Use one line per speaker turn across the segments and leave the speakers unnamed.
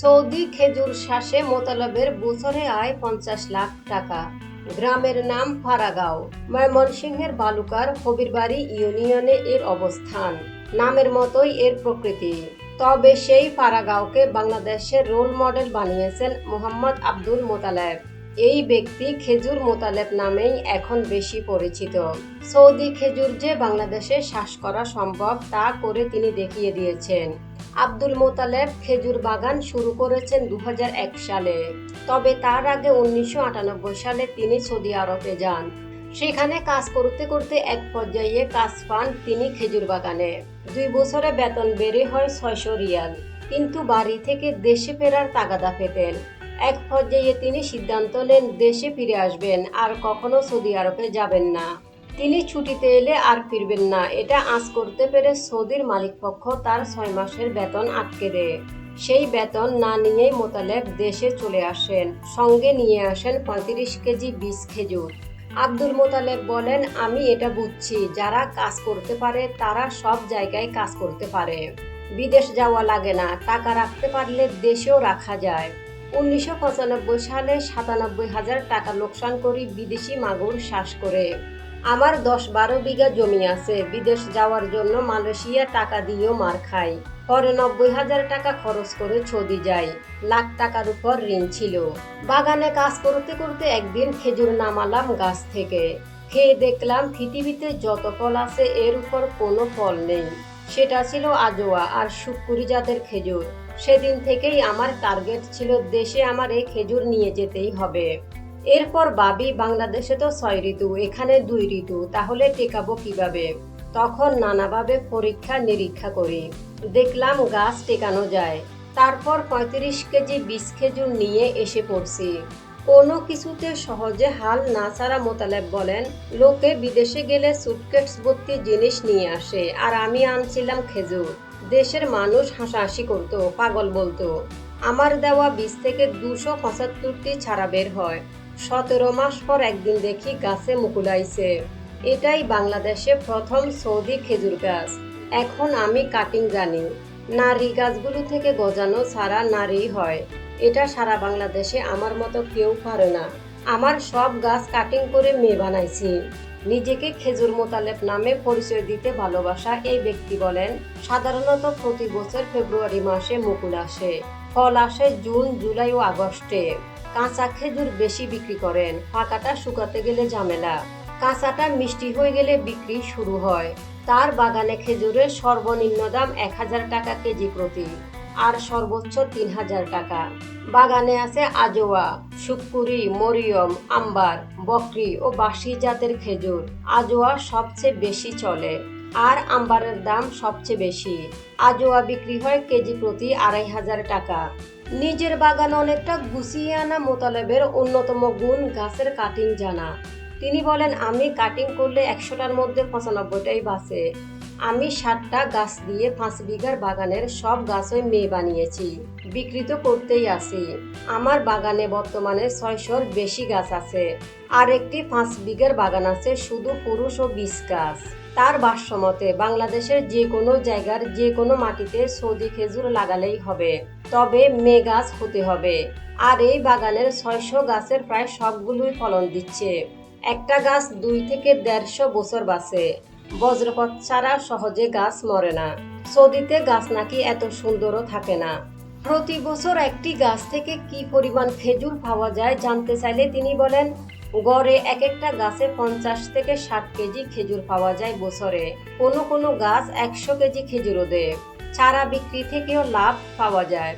Saudi খেজুর শ্বাসে মোতালবের বছরে আয় পঞ্চাশ লাখ টাকা। গ্রামের নাম ফারাগাঁও। ময়মনসিংহের বালুকার হবিরবাড়ি ইউনিয়নে এর অবস্থান। নামের মতোই এর প্রকৃতি। তবে সেই ফারাগাঁওকে বাংলাদেশের রোল মডেল বানিয়েছেন মোহাম্মদ আব্দুল মোতালেব। এই ব্যক্তি খেজুর মোতালেব নামেই এখন বেশি পরিচিত। সৌদি খেজুর যে বাংলাদেশে শ্বাস করা সম্ভব তা করে তিনি দেখিয়ে দিয়েছেন। আব্দুল মোতালেব খেজুর বাগান শুরু করেছেন দু হাজার এক সালে। তবে তার আগে উনিশশো আটানব্বই সালে তিনি সৌদি আরবে যান। সেখানে কাজ করতে করতে এক পর্যায়ে কাজ পান তিনি খেজুর বাগানে। দুই বছরে বেতন বেড়ে হয় ছয়শো রিয়াল। কিন্তু বাড়ি থেকে দেশে ফেরার তাগাদা পেতেন। এক পর্যায়ে তিনি সিদ্ধান্ত নেন দেশে ফিরে আসবেন, আর কখনো সৌদি আরবে যাবেন না। তিনি ছুটিতে এলে আর ফিরবেন না। এটা আঁচ করতে পেরে সৌদির মালিকপক্ষ তার ছয় মাসের বেতন আটকে দেয়। সেই বেতন না নিয়েই মোতালেব দেশে চলে আসেন। সঙ্গে নিয়ে আসেন পঁয়ত্রিশ কেজি বীজ খেজুর। আব্দুল মোতালেব বলেন, আমি এটা বুঝছি। যারা কাজ করতে পারে, তারা সব জায়গায় কাজ করতে পারে। বিদেশ যাওয়া লাগে না। টাকা রাখতে পারলে দেশেও রাখা যায়। উনিশশো পঁচানব্বই সালে সাতানব্বই হাজার টাকা লোকসান করি বিদেশি মাগুর শ্বাস করে। আমার দশ বারো বিঘা জমি আছে, বিদেশ যাওয়ার জন্য মালয়েশিয়া টাকা দিয়েও মার খাই। পরে নব্বই হাজার টাকা খরচ করে ছদি যাই। লাখ টাকার উপর ঋণ ছিল। বাগানে কাজ করতে করতে একদিন খেজুর নামালাম গাছ থেকে। খেয়ে দেখলাম পৃথিবীতে যত ফল আছে এর উপর কোনো ফল নেই। সেটা ছিল আজোয়া আর শুকুরি জাতের খেজুর। সেদিন থেকেই আমার টার্গেট ছিল দেশে আমার এই খেজুর নিয়ে যেতেই হবে। এরপর ভাবি বাংলাদেশে তো ছয় ঋতু, এখানে দুই ঋতু, তাহলে টেকাবো কীভাবে? তখন নানাভাবে পরীক্ষা নিরীক্ষা করি। দেখলাম গাছ টেকানো যায়। তারপর পঁয়ত্রিশ কেজি বীজ খেজুর নিয়ে এসে পড়ছি। কোনো কিছুতে সহজে হাল না ছাড়া মোতালেব বলেন, লোকে বিদেশে গেলে সুটকেটস ভর্তি জিনিস নিয়ে আসে, আর আমি আনছিলাম খেজুর। দেশের মানুষ হাসাহাসি করতো, পাগল বলতো, আমার দেওয়া বীজ থেকে দুশো পঁচাত্তরটি ছাড়া বের হয়। সতেরো মাস পর একদিন দেখি গাছে মুকুল মুকুলাইছে এটাই বাংলাদেশে প্রথম সৌদি খেজুর গাছ। এখন আমি কাটিং জানি। নারী গাছগুলো থেকে গজানো ছাড়া নারী হয়। এটা সারা বাংলাদেশে আমার মতো কেউ পারে না। আমার সব গাছ কাটিং করে মেয়ে বানাইছি। নিজেকে খেজুর মোতালেব নামে পরিচয় দিতে ভালোবাসা এই ব্যক্তি বলেন, সাধারণত প্রতি বছর ফেব্রুয়ারি মাসে মুকুল আসে। ফল আসে জুন, জুলাই ও আগস্টে। কাঁচা খেজুর বেশি বিক্রি করেন। পাকাটা শুকাতে গেলে ঝামেলা। কাঁচাটা মিষ্টি হয়ে গেলে বিক্রি শুরু হয়। তার বাগানে খেজুরের সর্বনিম্ন দাম এক হাজার টাকা কেজি প্রতি আর সর্বোচ্চ তিন হাজার টাকা। বাগানে আছে আজোয়া শুকুরি মরিয়ম, আম্বার, বকরি ও বাসি জাতের খেজুর। আজোয়া সবচেয়ে বেশি চলে আর আম্বারের দাম সবচেয়ে বেশি। আজোয়া বিক্রি হয় কেজি প্রতি আড়াই হাজার টাকা। নিজের বাগান অনেকটা গুছিয়ে আনা মোতালেবের অন্যতম গুণ গাছের কাটিং জানা। তিনি বলেন, আমি কাটিং করলে একশোটার মধ্যে পঁচানব্বইটাই বাঁচে। আমি ষাটটা গাছ দিয়ে পাঁচ বিঘার বাগানের সব গাছই মেয়ে বানিয়েছি বিকৃত করতেই আছি। আমার বাগানে বর্তমানে ছয়শোর বেশি গাছ আছে। আর একটি পাঁচ বিঘার বাগান আছে, শুধু পুরুষ ও বীজ গাছ। তার ভাষ্যমতে বাংলাদেশের যে কোনো জায়গার যে কোনো মাটিতে সৌদি খেজুর লাগালেই হবে। তবে মে গাছ হতে হবে। আর এই বাগানের ছয়শো গাছের প্রায় সবগুলোই ফলন দিচ্ছে। একটা গাছ দুই থেকে দেড়শো বছর বাঁচে। বজ্রপাত ছাড়া সহজে গাছ মরে না। সৌদিতে গাছ নাকি এত সুন্দরও থাকে না। প্রতি বছর একটি গাছ থেকে কি পরিমাণ খেজুর পাওয়া যায় জানতে চাইলে তিনি বলেন, গড়ে এক একটা গাছে পঞ্চাশ থেকে ষাট কেজি খেজুর পাওয়া যায় বছরে। কোনো কোনো গাছ একশো কেজি খেজুরও দেয়। চারা বিক্রি থেকেও লাভ পাওয়া যায়।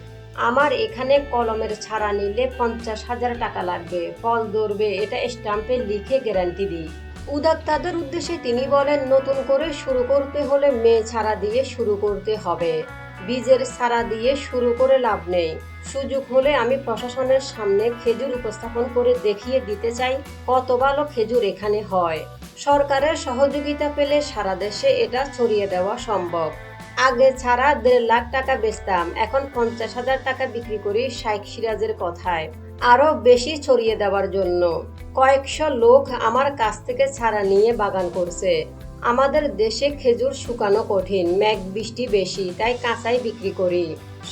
আমার এখানে কলমের ছাড়া নিলে পঞ্চাশ হাজার টাকা লাগবে। ফল ধরবে, এটা স্ট্যাম্পে লিখে গ্যারান্টি দিই। উদাত্তাদের উদ্দেশ্যে তিনি বলেন, নতুন করে শুরু করতে হলে মেয়ে ছাড়া দিয়ে শুরু করতে হবে। বীজের ছাড়া দিয়ে শুরু করে লাভ নেই। সুযোগ হলে আমি প্রশাসনের সামনে খেজুর উপস্থাপন করে দেখিয়ে দিতে চাই, কত ভালো খেজুর এখানে হয়। সরকারের সহযোগিতা পেলে সারা দেশে এটা ছড়িয়ে দেওয়া সম্ভব। আগে ছাড়া দেড় লাখ টাকা বেচতাম, এখন পঞ্চাশ হাজার টাকা বিক্রি করি শাইখ সিরাজের কথায়। আরও বেশি ছড়িয়ে দেওয়ার জন্য। কয়েকশো লোক আমার কাছ থেকে ছাড়া নিয়ে বাগান করছে। আমাদের দেশে খেজুর শুকানো কঠিন মেঘ বৃষ্টি বেশি, তাই কাঁচাই বিক্রি করি।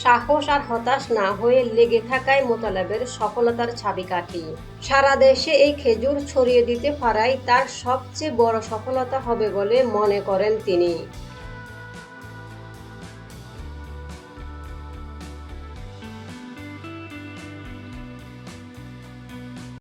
সাহস আর হতাশ না হয়ে লেগে থাকায় মোতালেবের সফলতার চাবিকাঠি। সারা দেশে এই খেজুর ছড়িয়ে দিতে পারাই তার সবচেয়ে বড় সফলতা হবে বলে মনে করেন তিনি।